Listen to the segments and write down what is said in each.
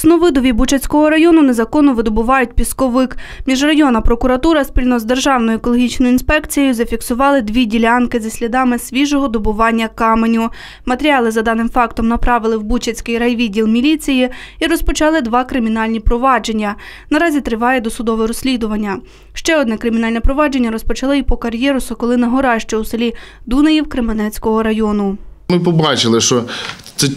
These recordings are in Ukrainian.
Сновидові Бучацького району незаконно видобувають пісковик. Міжрайонна прокуратура спільно з Державною екологічною інспекцією зафіксували дві ділянки зі слідами свіжого добування каменю. Матеріали за даним фактом направили в Бучацький райвідділ міліції і розпочали два кримінальні провадження. Наразі триває досудове розслідування. Ще одне кримінальне провадження розпочали і по кар'єру Соколина Гора, що у селі Дунаїв Кременецького району. Ми побачили, що це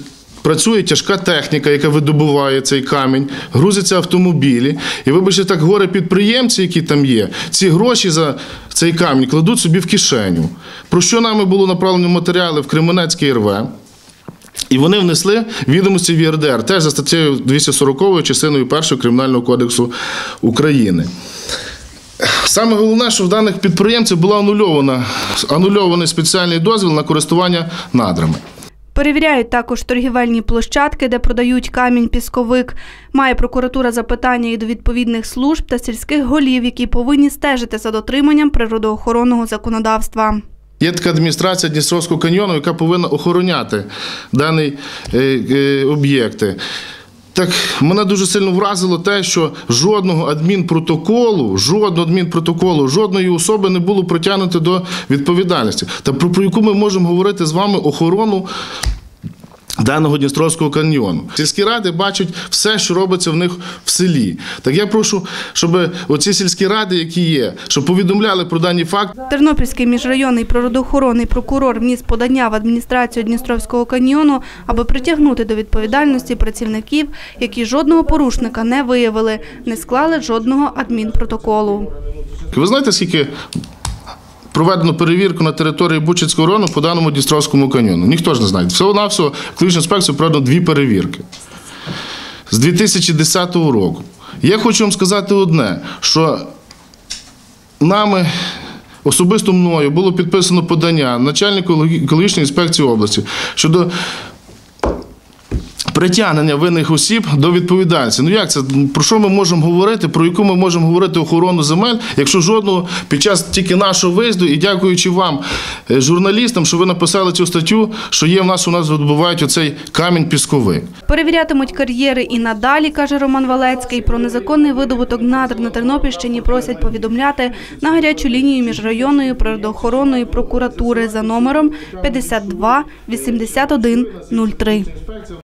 працює тяжка техніка, яка видобуває цей камінь, грузиться автомобілі. І вибачте, так горе підприємці, які там є, ці гроші за цей камінь кладуть собі в кишеню. Про що нами було направлено матеріали в Кременецький РВ. І вони внесли відомості в ЄРДР, теж за статтею 240 частиною 1 Кримінального кодексу України. Саме головне, що в даних підприємців була анульована, анульований спеціальний дозвіл на користування надрами. Перевіряють також торгівельні площадки, де продають камінь-пісковик. Має прокуратура запитання і до відповідних служб та сільських голів, які повинні стежити за дотриманням природоохоронного законодавства. Є така адміністрація Дністровського каньйону, яка повинна охороняти дані е, е, об'єкти. Так мене дуже сильно вразило те, що жодного адмінпротоколу, жодного адмінпротоколу, жодної особи не було притягнуто до відповідальності. Та про, яку ми можемо говорити з вами охорону даного Дністровського каньйону. Сільські ради бачать все, що робиться в них в селі. Так я прошу, щоб оці сільські ради, які є, щоб повідомляли про дані факти. Тернопільський міжрайонний природоохоронний прокурор вніс подання в адміністрацію Дністровського каньйону, аби притягнути до відповідальності працівників, які жодного порушника не виявили, не склали жодного адмінпротоколу. Ви знаєте, скільки проведено перевірку на території Бучицького району по даному Дністровському каньйону? Ніхто ж не знає. Всього-навсього екологічну інспекцію проведено дві перевірки з 2010 року. Я хочу вам сказати одне, що нами. Особисто мною було підписано подання начальнику екологічної інспекції області щодо притягнення винних осіб до відповідальності. Ну як це? Про що ми можемо говорити? Про яку ми можемо говорити охорону земель, якщо жодного під час тільки нашого виїзду, і дякуючи вам, е, журналістам, що ви написали цю статтю, що є в нас у нас відбувають оцей камінь пісковик. Перевірятимуть кар'єри і надалі, каже Роман Валецький. Про незаконний видобуток надр на Тернопільщині просять повідомляти на гарячу лінію міжрайонної природоохоронної прокуратури за номером 52 81 03.